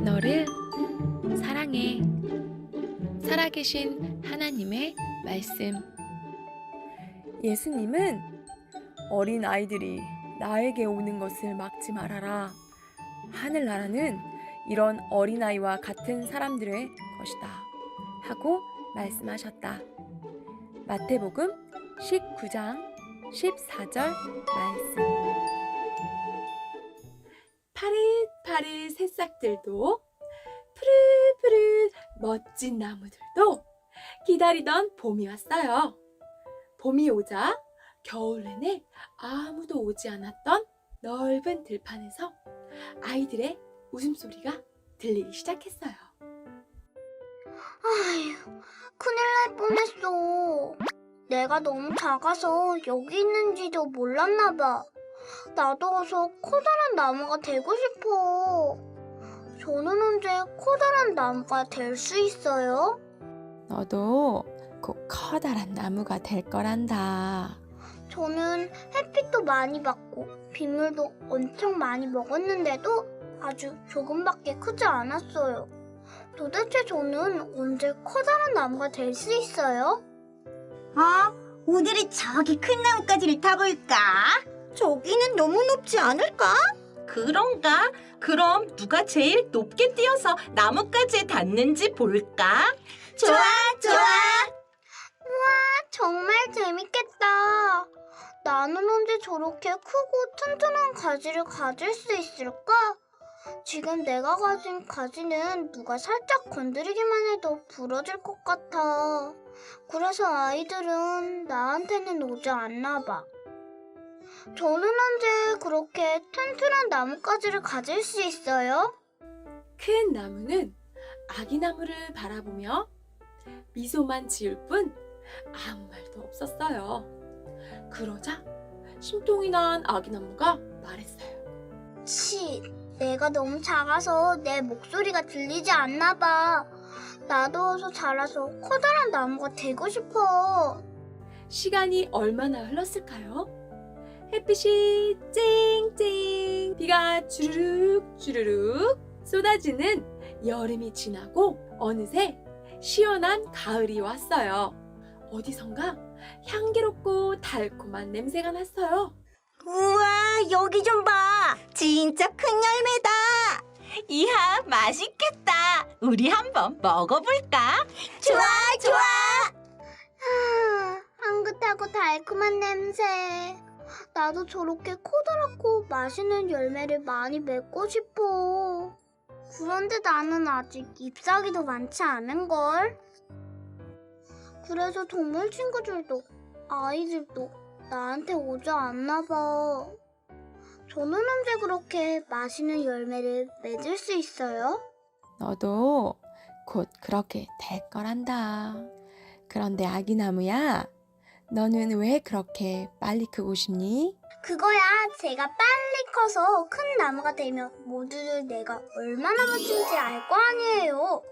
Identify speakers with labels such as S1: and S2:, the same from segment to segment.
S1: 너를 사랑해. 살아계신 하나님의 말씀.
S2: 예수님은 어린 아이들이 나에게 오는 것을 막지 말아라. 하늘나라는 이런 어린아이와 같은 사람들의 것이다. 하고 말씀하셨다. 마태복음 19장 14절 말씀. 파릇파릇 새싹들도 푸릇푸릇 멋진 나무들도 기다리던 봄이 왔어요. 봄이 오자 겨울 내내 아무도 오지 않았던 넓은 들판에서 아이들의 웃음소리가 들리기 시작했어요.
S3: 아휴, 큰일 날 뻔했어. 내가 너무 작아서 여기 있는지도 몰랐나 봐. 나도 어서 커다란 나무가 되고 싶어. 저는 언제 커다란 나무가 될 수 있어요?
S1: 너도 곧 커다란 나무가 될 거란다.
S3: 저는 햇빛도 많이 받고 빗물도 엄청 많이 먹었는데도 아주 조금밖에 크지 않았어요. 도대체 저는 언제 커다란 나무가 될 수 있어요?
S4: 아, 오늘은 저기 큰 나무까지를 타볼까? 저기는 너무 높지 않을까?
S5: 그런가? 그럼 누가 제일 높게 뛰어서 나뭇가지에 닿는지 볼까?
S4: 좋아, 좋아.
S3: 정말 재밌겠다. 나는 언제 저렇게 크고 튼튼한 가지를 가질 수 있을까? 지금 내가 가진 가지는 누가 살짝 건드리기만 해도 부러질 것 같아. 그래서 아이들은 나한테는 오지 않나 봐. 저는 언제 그렇게 튼튼한 나뭇가지를 가질 수 있어요?
S2: 큰 나무는 아기 나무를 바라보며 미소만 지을 뿐 아무 말도 없었어요. 그러자 심통이 난 아기 나무가 말했어요.
S3: 치, 내가 너무 작아서 내 목소리가 들리지 않나 봐. 나도 어서 자라서 커다란 나무가 되고 싶어.
S2: 시간이 얼마나 흘렀을까요? 햇빛이 쨍쨍, 비가 주르륵 주르륵 쏟아지는 여름이 지나고 어느새 시원한 가을이 왔어요. 어디선가 향기롭고 달콤한 냄새가 났어요.
S4: 우와, 여기 좀 봐. 진짜 큰 열매다.
S5: 이야, 맛있겠다. 우리 한번 먹어볼까?
S4: 좋아, 좋아.
S3: 아, 향긋하고 달콤한 냄새. 나도 저렇게 커다랗고 맛있는 열매를 많이 맺고 싶어. 그런데 나는 아직 잎사귀도 많지 않은걸. 그래서 동물 친구들도 아이들도 나한테 오지 않나 봐. 저는 언제 그렇게 맛있는 열매를 맺을 수 있어요?
S1: 너도 곧 그렇게 될 거란다. 그런데 아기 나무야, 너는 왜 그렇게 빨리 크고 싶니?
S3: 그거야 제가 빨리 커서 큰 나무가 되면 모두들 내가 얼마나 멋진지 알 거 아니에요.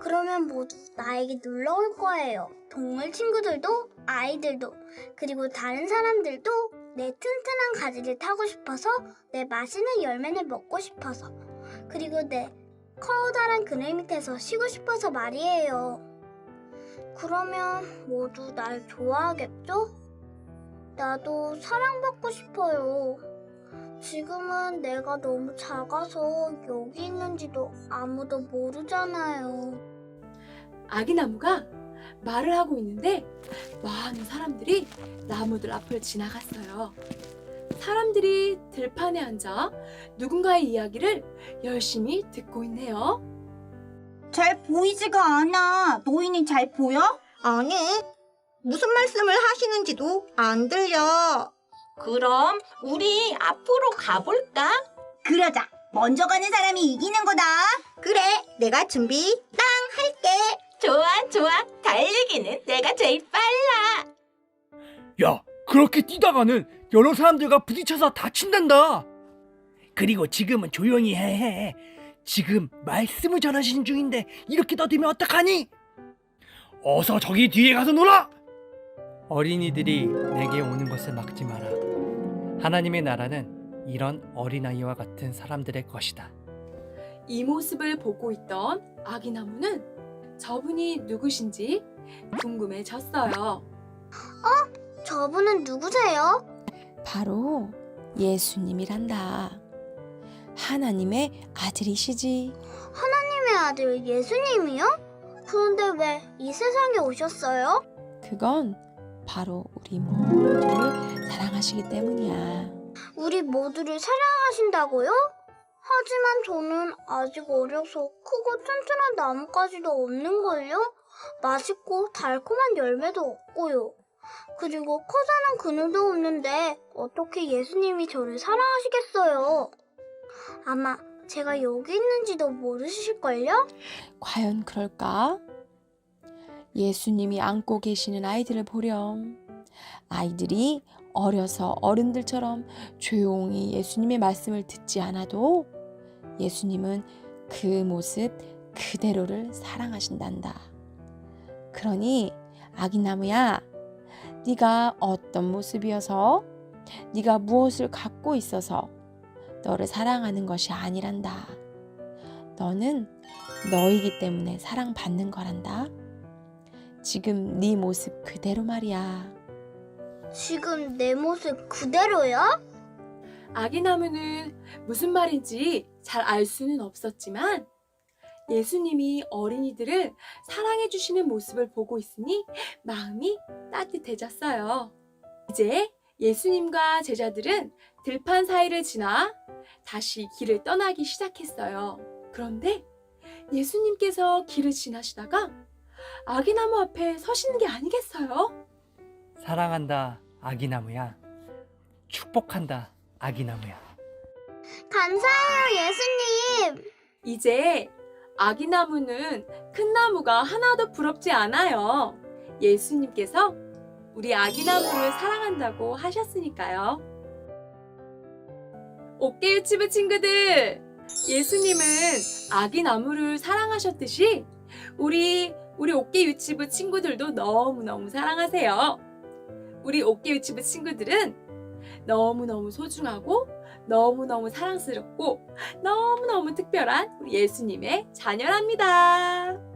S3: 그러면 모두 나에게 놀러 올 거예요. 동물 친구들도 아이들도 그리고 다른 사람들도 내 튼튼한 가지를 타고 싶어서 내 맛있는 열매를 먹고 싶어서 그리고 내 커다란 그늘 밑에서 쉬고 싶어서 말이에요. 그러면 모두 날 좋아하겠죠? 나도 사랑받고 싶어요. 지금은 내가 너무 작아서 여기 있는지도 아무도 모르잖아요.
S2: 아기 나무가 말을 하고 있는데 많은 사람들이 나무들 앞을 지나갔어요. 사람들이 들판에 앉아 누군가의 이야기를 열심히 듣고 있네요.
S4: 잘 보이지가 않아. 너희는 잘 보여?
S6: 아니, 무슨 말씀을 하시는지도 안 들려.
S5: 그럼 우리 앞으로 가볼까?
S4: 그러자. 먼저 가는 사람이 이기는 거다.
S6: 그래, 내가 준비 땅 할게.
S5: 좋아, 좋아. 달리기는 내가 제일 빨라.
S7: 야, 그렇게 뛰다가는 여러 사람들과 부딪혀서 다친단다. 그리고 지금은 조용히 해. 해. 지금 말씀을 전하시는 중인데 이렇게 떠들면 어떡하니? 어서 저기 뒤에 가서 놀아.
S8: 어린이들이 내게 오는 것을 막지 마라. 하나님의 나라는
S7: 이런 어린아이와 같은 사람들의 것이다.
S2: 이 모습을 보고 있던 아기나무는 저분이 누구신지 궁금해졌어요.
S3: 저분은 누구세요?
S1: 바로 예수님이란다. 하나님의 아들이시지.
S3: 하나님의 아들 예수님이요? 그런데 왜 이 세상에 오셨어요?
S1: 그건 바로 우리 모두를 사랑하시기 때문이야.
S3: 우리 모두를 사랑하신다고요? 하지만 저는 아직 어려서 크고 튼튼한 나뭇가지도 없는걸요? 맛있고 달콤한 열매도 없고요. 그리고 커다란 그늘도 없는데 어떻게 예수님이 저를 사랑하시겠어요? 아마 제가 여기 있는지도 모르실걸요?
S1: 과연 그럴까? 예수님이 안고 계시는 아이들을 보렴. 아이들이 어려서 어른들처럼 조용히 예수님의 말씀을 듣지 않아도 예수님은 그 모습 그대로를 사랑하신단다. 그러니 아기나무야, 네가 어떤 모습이어서 네가 무엇을 갖고 있어서 너를 사랑하는 것이 아니란다. 너는 너이기 때문에 사랑받는 거란다. 지금 네 모습 그대로 말이야.
S3: 지금 내 모습 그대로요?
S2: 아기 나무는 무슨 말인지 잘 알 수는 없었지만 예수님이 어린이들을 사랑해 주시는 모습을 보고 있으니 마음이 따뜻해졌어요. 이제 예수님과 제자들은 들판 사이를 지나 다시 길을 떠나기 시작했어요. 그런데 예수님께서 길을 지나시다가 아기나무 앞에 서시는 게 아니겠어요?
S7: 사랑한다, 아기나무야. 축복한다, 아기나무야.
S3: 감사해요, 예수님.
S2: 이제 아기나무는 큰 나무가 하나도 부럽지 않아요. 예수님께서 우리 아기나무를 사랑한다고 하셨으니까요. 옥계 유치부 친구들, 예수님은 아기 나무를 사랑하셨듯이 우리 우리 옥계 유치부 친구들도 너무너무 사랑하세요. 우리 옥계 유치부 친구들은 너무너무 소중하고 너무너무 사랑스럽고 너무너무 특별한 우리 예수님의 자녀랍니다.